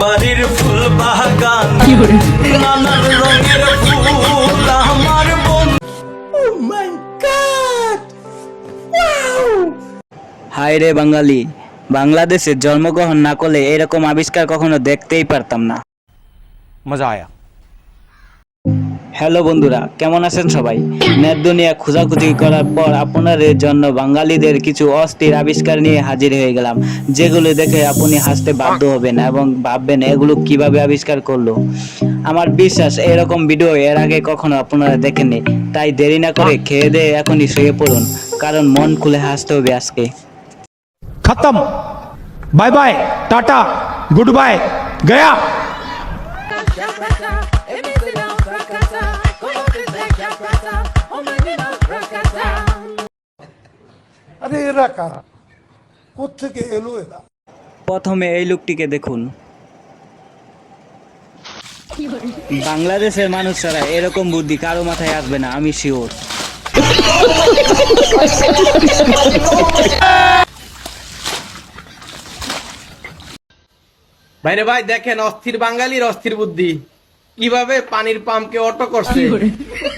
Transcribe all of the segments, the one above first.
বাড়ির ফুল নানান রঙের ফুল আমার বোন। oh হাই রে বাঙালি বাংলাদেশে জন্মগ্রহণ না করলে এরকম আবিষ্কার কখনো দেখতেই পারতাম না। মজা আয়া। হ্যালো বন্ধুরা কেমন আছেন সবাই? ন্যায্য নিয়ে খোঁজাখুঁজি করার পর আপনাদের জন্য বাঙালিদের কিছু অস্থির আবিষ্কার নিয়ে হাজির হয়ে গেলাম যেগুলো দেখে আপনি হাসতে বাধ্য হবেন এবং ভাববেন এগুলো কীভাবে আবিষ্কার করল। আমার বিশ্বাস এরকম ভিডিও এর আগে কখনো আপনারা দেখেননি তাই দেরি না করে খেয়ে দিয়ে এখনই শুয়ে পড়ুন কারণ মন খুলে হাসতে হবে আজকে। খতম। Bye bye tata good bye গয়া। আরে এরা কারা কোথেকে এলো এরা? প্রথমে এই লোকটিকে দেখুন। বাংলাদেশের মানুষরা এরকম বুদ্ধি কারও মাথায় আসবে না আমি শিওর ভাইরে ভাই দেখেন অস্থির বাঙালির অস্থির বুদ্ধি। কীভাবে পানির পাম্পকে অটো করছে।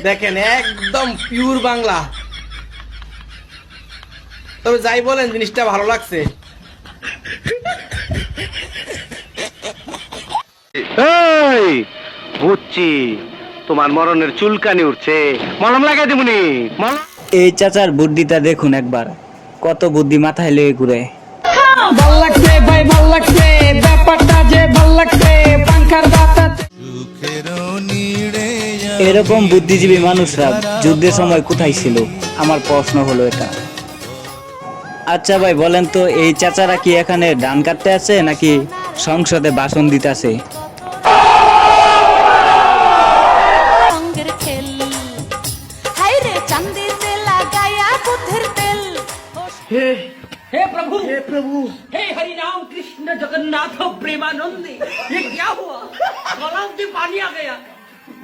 দেখেন একদম পিওর বাংলা। তবে যাই বলেন জিনিসটা ভালো লাগছে। এই বুঝছি তোমার মরণের চুলকানি উঠছে। মলম লাগাই দিবনি মলম এই চাচার বুদ্ধিটা দেখুন একবার কত বুদ্ধি মাথায় লেগে ঘুরে। ভালো লাগছে ভাই ভালো লাগছে। ব্যাপারটা যে ভালো লাগছে দাতা এরকম বুদ্ধিজীবী মানুষরা যুদ্ধের সময় কোথায় ছিল? আমার প্রশ্ন হলো এটা। আচ্ছা ভাই বলেন তো এই চাচারা কি এখানে ধান কাটতে আছে নাকি সংসদে ভাষণ দিতে আছে রঙের খেল হাই রে চান্দিতে লাগায়া বুদ্ধের তেল हे प्रभु हे प्रभु हे हरि राम कृष्ण जगन्नाथ प्रेमानंदी ये क्या हुआ गला में पानी आ गया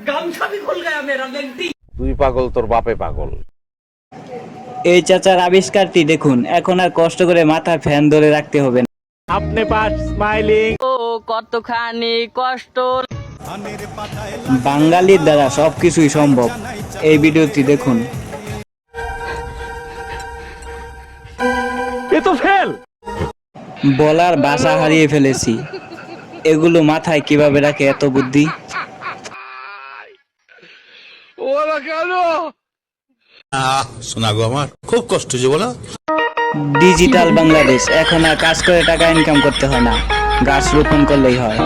गमछा भी खुल गया मेरा गंती তুই পাগল তোর বাপে পাগল এই চাচার আবিষ্কারটি দেখুন। এখন আর কষ্ট করে মাথায় ফ্যান ধরে রাখতে হবে না। আপনি পাস স্মাইলিং। ও কতখানি কষ্ট। বাঙালির দ্বারা সবকিছুই সম্ভব। এই ভিডিওটি দেখুন। এ তো ফেল। বলার ভাষা হারিয়ে ফেলেছি। এগুলো মাথায় কীভাবে রাখে এত বুদ্ধি? শোনা গো আমার খুব কষ্ট যে বলো ডিজিটাল বাংলাদেশ এখন আর কাজ করে টাকা ইনকাম করতে হয় না গাছ রোপণ করলেই হয়